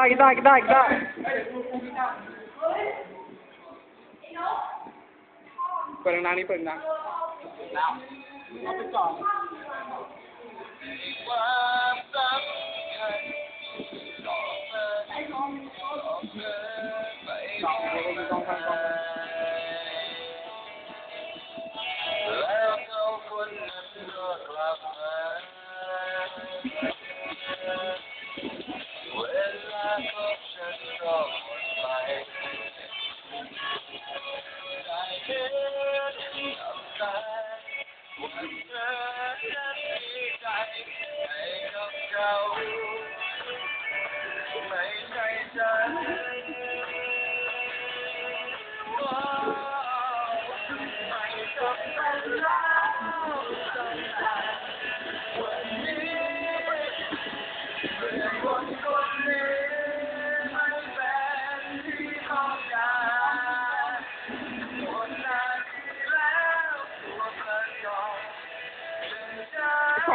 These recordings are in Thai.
ได้ได้ได้ได้เปิดนางนี่เปิดนางเอาไปก่อแล้วเกาคนนั้นก็กลับมา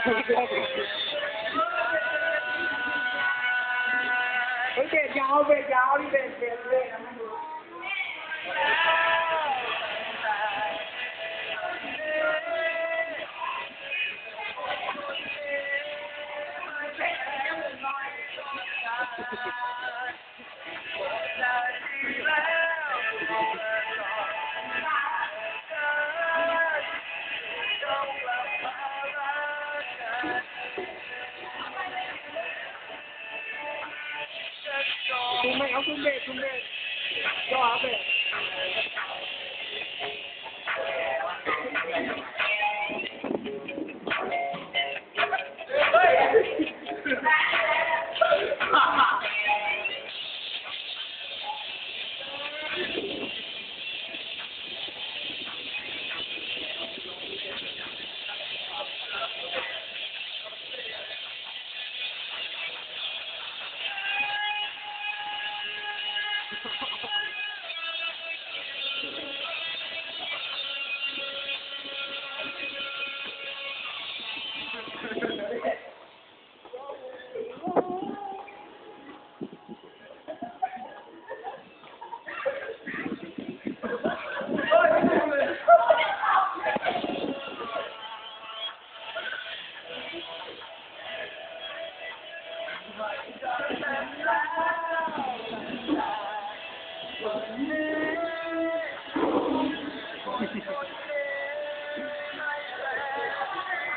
飞得高，飞得高，你别嫌高。Thank you.